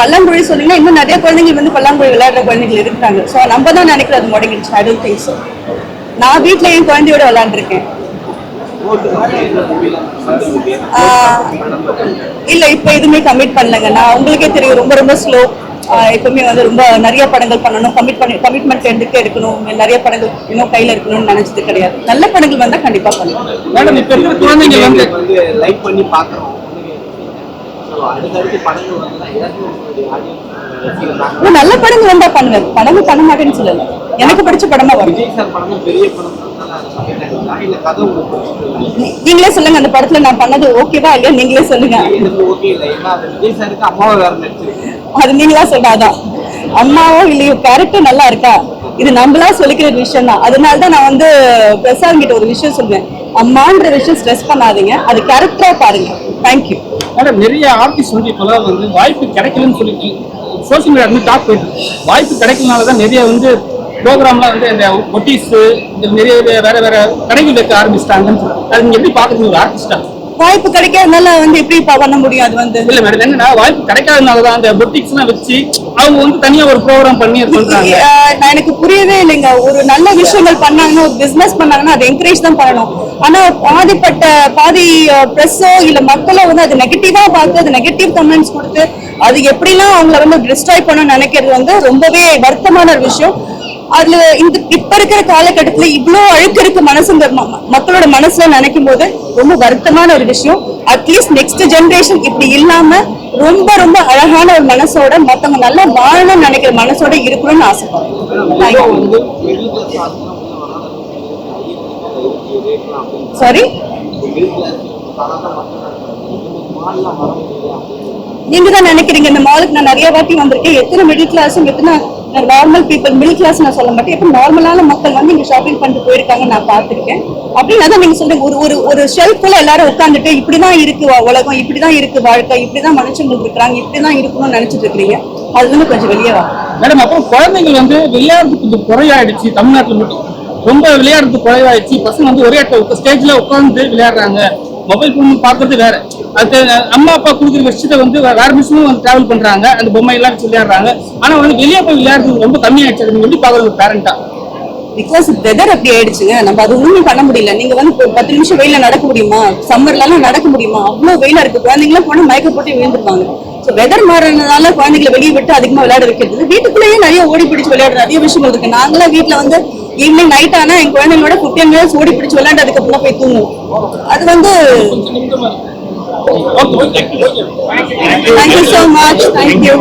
பல்லாங்குழி சொன்னீங்கன்னா இன்னும் நிறைய குழந்தைங்க வந்து பல்லாங்குழி விளையாடுற குழந்தைகள் இருக்காங்க. ஸோ நம்ம தான் நினைக்கிறது அது முடங்கிடுச்சு ஐ டோன்ட் திங்க் ஸோ நான் வீட்டில் என் குழந்தையோட விளாண்டுருக்கேன் ஆஹ் இல்ல இப்ப எதுவுமே கமிட் பண்ணலங்க. நான் உங்களுக்கே தெரியும் ரொம்ப ரொம்ப ஸ்லோ எப்பவுமே வந்து ரொம்ப நிறைய படங்கள் பண்ணணும். கமிட் பண்ணி கமிட்மெண்ட் எடுத்துட்டே இருக்கணும். நிறைய படங்கள் இன்னும் கையில இருக்கணும்னு நினைச்சது கிடையாது. நல்ல படங்கள் வந்தா கண்டிப்பா பண்ணுவோம். மேடம் இப்ப இருக்கிற குழந்தைங்க வந்து லைக் பண்ணி பார்க்குறோம் ஸோ அடுத்தடுத்து படங்கள் வந்தா ஏதாச்சும் உங்களுடைய ஆடியன்ஸ் ரசிகர்கள் இன்னும் நல்ல படங்கள் வந்தா பண்ணுவேன் படங்கள் பண்ண மாட்டேன்னு சொல்லல. எனக்கு பிடிச்ச படமா வரும். நீங்களே சொல்லுங்க அந்த படத்துல நான் பண்ணது ஓகேவா இல்லையா? நீங்களே சொல்லுங்க. அது நீங்களா சொன்னாதான் அம்மாவோ இல்லையோ கேரக்டர் நல்லா இருக்கா? இது நம்மளா சொல்லிக்கிற விஷயம் தான் அதனால தான் நான் வந்து பிரசாத் கிட்ட ஒரு விஷயம் சொல்லுவேன் அம்மான்ற விஷயம் ஸ்ட்ரெஸ் பண்ணாதீங்க. அது கேரக்டரா பாருங்க. தேங்க்யூ மேடம் நிறைய ஆர்டிஸ்ட் வந்து இப்போலாம் வந்து வாய்ப்பு கிடைக்கலன்னு சொல்லிட்டு சோசியல் மீடியா வந்து டாக் போயிட்டு வாய்ப்பு கிடைக்கலனால தான் நிறைய வந்து ப்ரோக்ராம்லாம் வந்து இந்த ஒட்டிஸு இந்த நிறைய வேற வேற கடைகள் வைக்க ஆரம்பிச்சிட்டாங்கன்னு சொல்றாங்க அது நீங்கள் எப்படி பார்க்குறீங்க ஒரு ஆர்டிஸ்டாக வாய்ப்பு கிடைக்காதனால வந்து எப்படி பண்ண முடியும் அது வந்து? இல்ல மேடம் என்னன்னா வாய்ப்பு கிடைக்காதனால தான் அந்த பொட்டிக்ஸ் எல்லாம் வச்சு அவங்க வந்து தனியா ஒரு ப்ரோக்ராம் பண்ணி நான் எனக்கு புரியவே இல்லைங்க. ஒரு நல்ல விஷயங்கள் பண்ணாங்கன்னா ஒரு பிசினஸ் பண்ணாங்கன்னா அதை என்கரேஜ் தான் பண்ணணும். ஆனா பாதிப்பட்ட பாதி ப்ரெஸ்ஸோ இல்ல மக்களோ வந்து அது நெகட்டிவா பார்த்து அது நெகட்டிவ் கமெண்ட்ஸ் கொடுத்து அது எப்படிலாம் அவங்கள வந்து டிஸ்ட்ராய் பண்ணணும்னு நினைக்கிறது வந்து ரொம்பவே வருத்தமான ஒரு விஷயம். அதுல இந்த இப்ப இருக்கிற காலகட்டத்துல இவ்ளோ அழுக்கு இருக்கு மனசுங்க. மக்களோட மனசுல நினைக்கும் போது ரொம்ப வருத்தமான ஒரு விஷயம். அட்லீஸ்ட் நெக்ஸ்ட் ஜெனரேஷன் இப்படி இல்லாம ரொம்ப ரொம்ப அழகான ஒரு மனசோட மத்தவங்க நல்லா வாழணும்னு நினைக்கிற மனசோட இருக்கணும்னு ஆசைப்படுறேன் சாரி நீங்க தான் நினைக்கிறீங்க இந்த மாலுக்கு நான் நிறைய வாட்டி வந்திருக்கேன். எத்தனை மிடில் கிளாஸும் எத்தனை நார்மல் பீப்புள் மிடில் கிளாஸ் நான் சொல்ல மாட்டேன். இப்போ நார்மலான மக்கள் வந்து இங்க ஷாப்பிங் பண்ணிட்டு போயிருக்காங்க நான் பார்த்திருக்கேன். அப்படின்னு அதான் நீங்க சொல்றீங்க. ஒரு ஒரு ஒரு ஷெல்ஃபில் எல்லாரும் உட்காந்துட்டு இப்படிதான் இருக்கு வா- உலகம் இப்படிதான் இருக்கு வாழ்க்கை இப்படிதான் மனுஷங்களுக்கு இருக்கிறாங்க இப்படிதான் இருக்கணும்னு நினைச்சிட்டு இருக்கிறீங்க. அது வந்து கொஞ்சம் வெளியே வா. மேடம் அப்புறம் குழந்தைகள் வந்து விளையாடுறதுக்கு கொஞ்சம் குறையாயிடுச்சு தமிழ்நாட்டுல மட்டும். ரொம்ப விளையாடுறது குறைவாயிடுச்சு. பசங்க வந்து ஒரே ஸ்டேஜ்ல உட்காந்து விளையாடுறாங்க. மொபைல் ஃபோன் பார்க்கறது வேற. அது அம்மா அப்பா கொடுக்குற விஷயத்தை வந்து வேற மிஷினும் வந்து டிராவல் பண்றாங்க. அந்த பொம்மை எல்லாம் விளையாடுறாங்க ஆனா வந்து வெளியே போய் விளையாடுறது ரொம்ப கம்மியாயிடுச்சு. அது நீங்க எப்படி பாக்குறது பேரண்டா பிகாஸ் வெதர் அப்படி ஆயிடுச்சுங்க. நம்ம அது ஒண்ணும் பண்ண முடியல. நீங்க வந்து பத்து நிமிஷம் வெயில நடக்க முடியுமா? சம்மர்ல எல்லாம் நடக்க முடியுமா? அவ்வளவு வெயிலா இருக்கு. குழந்தைங்களாம் போனா மயக்க போட்டு விழுந்துருவாங்க. ஸோ வெதர் மாறினதால குழந்தைங்களை வெளியே விட்டு அதிகமா விளையாட வைக்கிறது வீட்டுக்குள்ளேயே நிறைய ஓடி பிடிச்சு விளையாடுற நிறைய விஷயங்கள் இருக்கு. நாங்களாம் வீட்டுல வந்து ஈவினிங் நைட் ஆனா என் குழந்தைங்களோட ஃபிஃப்டீன் மினிட்ஸ் ஓடி பிடிச்சு விளையாண்டு அதுக்கப்புறம் போய் தூங்குவோம். அது வந்து தேங்க்யூ ஸோ மச் தேங்க்யூ